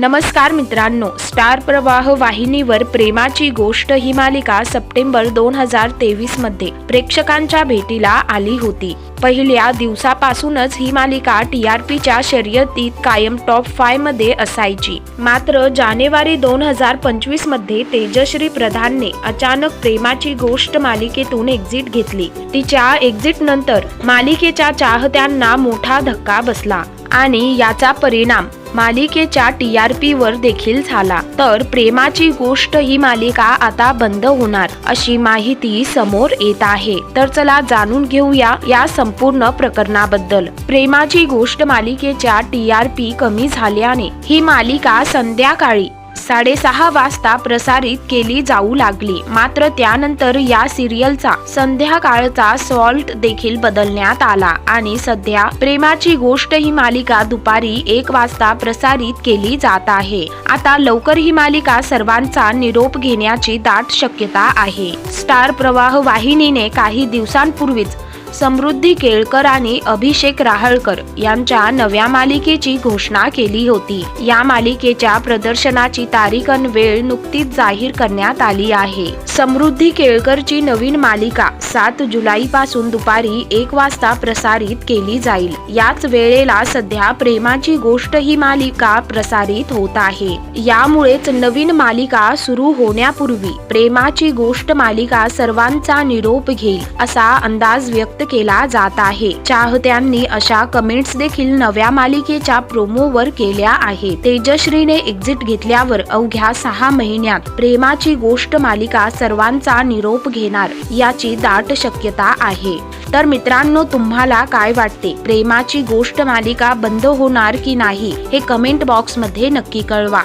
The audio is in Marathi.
नमस्कार मित्रांनो स्टार प्रवाह वाहिनीवर प्रेमाची गोष्ट ही मालिका सप्टेंबर दोन हजार तेवीसमध्ये प्रेक्षकांच्या भेटीला आली होती. पहिल्या दिवसापासूनच ही मालिका टी आर पीच्या शर्यतीत कायम टॉप फायमध्ये असायची. मात्र जानेवारी दोन हजार पंचवीसमध्ये तेजश्री प्रधानने अचानक प्रेमाची गोष्ट मालिकेतून एक्झिट घेतली. तिच्या एक्झिट नंतर मालिकेच्या चाहत्यांना मोठा धक्का बसला. आणि याचा परिणाम मालिकेच्या टी आर पी वर देखील झाला. तर प्रेमाची गोष्ट ही मालिका आता बंद होणार अशी माहिती समोर येत आहे. तर चला जाणून घेऊया या संपूर्ण प्रकरणाबद्दल. प्रेमाची गोष्ट मालिकेच्या टी आर पी कमी झाल्याने ही मालिका संध्याकाळी साडेसहा वाजता प्रसारित केली जाऊ लागली. मात्र त्यानंतर या सिरियलचा संध्याकाळचा सॉल्ट देखील बदलण्यात आला आणि सध्या प्रेमाची गोष्ट ही मालिका दुपारी एक वाजता प्रसारित केली जात आहे. आता लवकर ही मालिका सर्वांचा निरोप घेण्याची दाट शक्यता आहे. स्टार प्रवाह वाहिनीने काही दिवसांपूर्वीच समृद्धी केळकर आणि अभिषेक राहळकर यांच्या नव्या मालिकेची घोषणा केली होती. या मालिकेच्या प्रदर्शनाची तारीख आणि वेळ नुकतीच जाहीर करण्यात आली आहे. समृद्धी केळकरची नवीन मालिका सात जुलै पासून दुपारी एक वाजता प्रसारित केली जाईल. याच वेळेला सध्या प्रेमाची गोष्ट ही मालिका प्रसारित होत आहे. यामुळेच नवीन मालिका सुरू होण्यापूर्वी प्रेमाची गोष्ट मालिका सर्वांचा निरोप घेईल असा अंदाज व्यक्त केला जात आहे. चाहत्यांनी अशा कमेंट्स देखील नव्या मालिकेच्या प्रोमोवर केल्या आहे तेजश्रीने एक्झिट घेतल्यावर अवघ्या सहा महिन्यात प्रेमाची गोष्ट मालिका सर्वांचा निरोप घेणार याची दाट शक्यता आहे. तर मित्रांनो तुम्हाला काय वाटते? प्रेमाची गोष्ट मालिका बंद होणार की नाही? हे कमेंट बॉक्समध्ये नक्की कळवा.